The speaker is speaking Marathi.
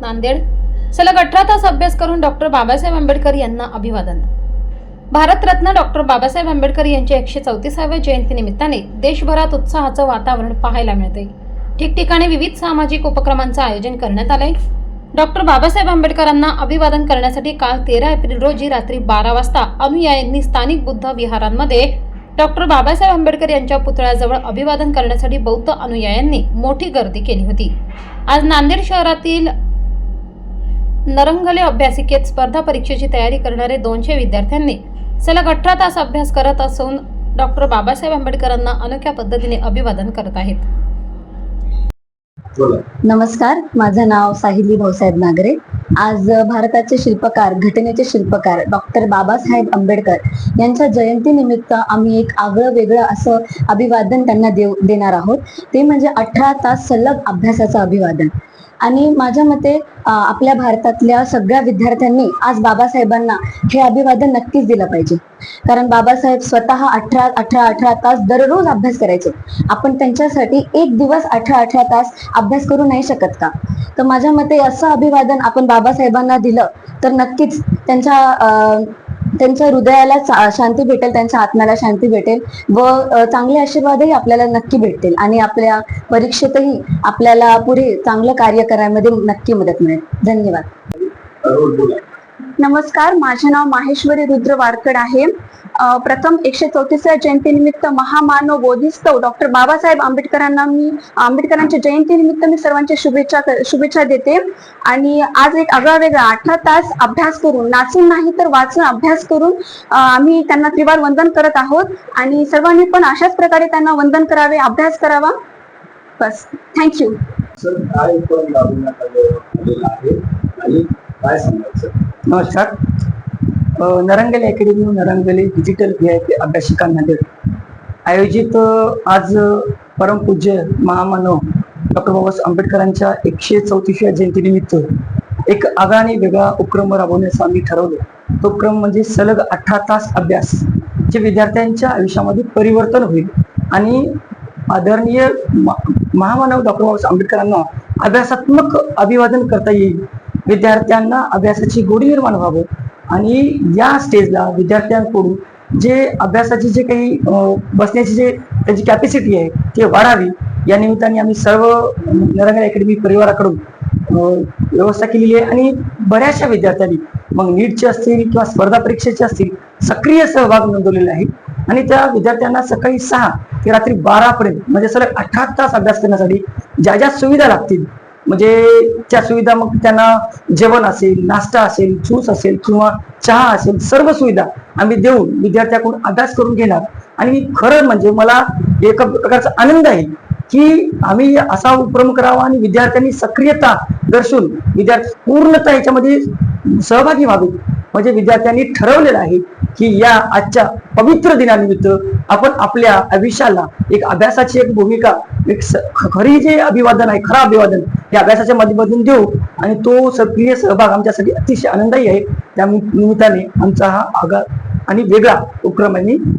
नांदेड. सलग अठरा तास अभ्यास करून डॉक्टर बाबासाहेब आंबेडकर यांना अभिवादन. भारतरत्न डॉक्टर बाबासाहेब आंबेडकर यांच्या एकशे चौतीसाव्या जयंतीनिमित्ताने देशभरात उत्साहाचं वातावरण पाहायला मिळते ठिकठिकाणी विविध सामाजिक उपक्रमांचं आयोजन करण्यात आलंय. डॉक्टर बाबासाहेब आंबेडकरांना अभिवादन करण्यासाठी काल तेरा एप्रिल रोजी रात्री बारा वाजता अनुयायांनी स्थानिक बुद्ध विहारांमध्ये डॉक्टर बाबासाहेब आंबेडकर यांच्या पुतळ्याजवळ अभिवादन करण्यासाठी बौद्ध अनुयायांनी मोठी गर्दी केली होती. आज नांदेड शहरातील नरंगले अभ्यासिकेत स्पर्धा परीक्षेची तयारी करणारे दोनशे विद्यार्थ्यांनी सलग अठरा तास अभ्यास करत असून डॉक्टर बाबासाहेब आंबेडकरांना अनोख्या पद्धतीने अभिवादन करत आहेत. नमस्कार माझं नाव साहिली भाऊसाहेब नागरे. आज भारताचे शिल्पकार घटनेचे शिल्पकार डॉक्टर बाबासाहेब आंबेडकर यांच्या जयंतीनिमित्त आम्ही एक आगळं वेगळं असं अभिवादन त्यांना देव देणार आहोत. ते म्हणजे अठरा तास सलग अभ्यासाचं अभिवादन. आणि माझ्या मते आपल्या भारतातल्या सगळ्या विद्यार्थ्यांनी आज बाबासाहेबांना हे अभिवादन नक्कीच दिलं पाहिजे. कारण बाबासाहेब स्वतः अठरा अठरा अठरा तास दररोज अभ्यास करायचे. आपण त्यांच्यासाठी एक दिवस अठरा अठरा तास अभ्यास करू नाही शकत का? तर माझ्या मते असं अभिवादन आपण बाबासाहेबांना दिलं तर नक्कीच त्यांच्या अं, त्यांच्या हृदयाला शांती भेटेल त्यांच्या आत्म्याला शांती भेटेल व चांगले आशीर्वादही आपल्याला नक्की भेटतील आणि आपल्या परीक्षेतही आपल्याला पुढे चांगलं कार्य करण्यामध्ये नक्की मदत मिळेल. धन्यवाद. बोला. नमस्कार माझे नाव माहेश्वरी रुद्र वारकड आहे. प्रथम एकशे चौतीसव्या जयंतीनिमित्त महामानव बोधिस्तव डॉक्टर बाबासाहेब आंबेडकरांना मी आंबेडकरांच्या जयंतीनिमित्त मी सर्वांच्या शुभेच्छा शुभेच्छा देते. आणि आज एक आगळा वेगळा अठरा तास अभ्यास करून नाचून नाही तर वाचून अभ्यास करून आम्ही त्यांना त्रिवार वंदन करत आहोत. आणि सर्वांनी पण अशाच प्रकारे त्यांना वंदन करावे अभ्यास करावा. बस. थँक्यू सर काय नमस्कार. Narangali academy Narangali digital V I P अभ्यासिका Nanded आयोजित आज परमपूज्य महामानव डॉक्टर बाबासाहेब आंबेडकरांच्या एकशे चौतीसव्या जयंतीनिमित्त एक आगळा आणि वेगळा उपक्रम राबवण्याचं आम्ही ठरवलं. तो क्रम म्हणजे सलग अठरा तास अभ्यास जे विद्यार्थ्यांच्या आयुष्यामध्ये परिवर्तन होईल आणि आदरणीय महामानव डॉक्टर बाबासाहेब आंबेडकरांना अभ्यासात्मक अभिवादन करता येईल. विद्यार्थ्यांना अभ्यासाची गोडी निर्माण व्हावं. आणि या स्टेजला विद्यार्थ्यांकडून जे अभ्यासाची जे काही बसण्याची जे त्यांची कॅपॅसिटी आहे ते वाढावी. या निमित्ताने आम्ही सर्व नरंगल अकॅडमी परिवाराकडून व्यवस्था केलेली आहे. आणि बऱ्याचशा विद्यार्थ्यांनी मग नीटचे असतील किंवा स्पर्धा परीक्षेचे असतील सक्रिय सहभाग नोंदवलेला आहे. आणि त्या विद्यार्थ्यांना सकाळी सहा ते रात्री बारापर्यंत म्हणजे सलग अठरा तास अभ्यास करण्यासाठी ज्या ज्या सुविधा लागतील म्हणजे त्या सुविधा मग त्यांना जेवण असेल नाश्ता असेल ज्यूस असेल किंवा चहा असेल सर्व सुविधा आम्ही देऊन विद्यार्थ्याकडून अभ्यास करून घेणार. आणि खरं म्हणजे मला एका प्रकारचा आनंद आहे की आम्ही असा उपक्रम करावा आणि विद्यार्थ्यांनी सक्रियता दर्शवून विद्यार्थी पूर्णतः याच्यामध्ये सहभागी व्हावे म्हणजे विद्यार्थ्यांनी ठरवलेलं आहे की या आजच्या पवित्र दिनानिमित्त आपण आपल्या आयुष्याला एक अभ्यासाची एक भूमिका एक खरी जे अभिवादन आहे खरं अभिवादन हे अभ्यासाच्या माध्यमातून देऊ. आणि तो सक्रिय सहभाग आमच्यासाठी अतिशय आनंददायी आहे. त्या निमित्ताने आमचा हा आगा आणि वेगळा उपक्रम आहे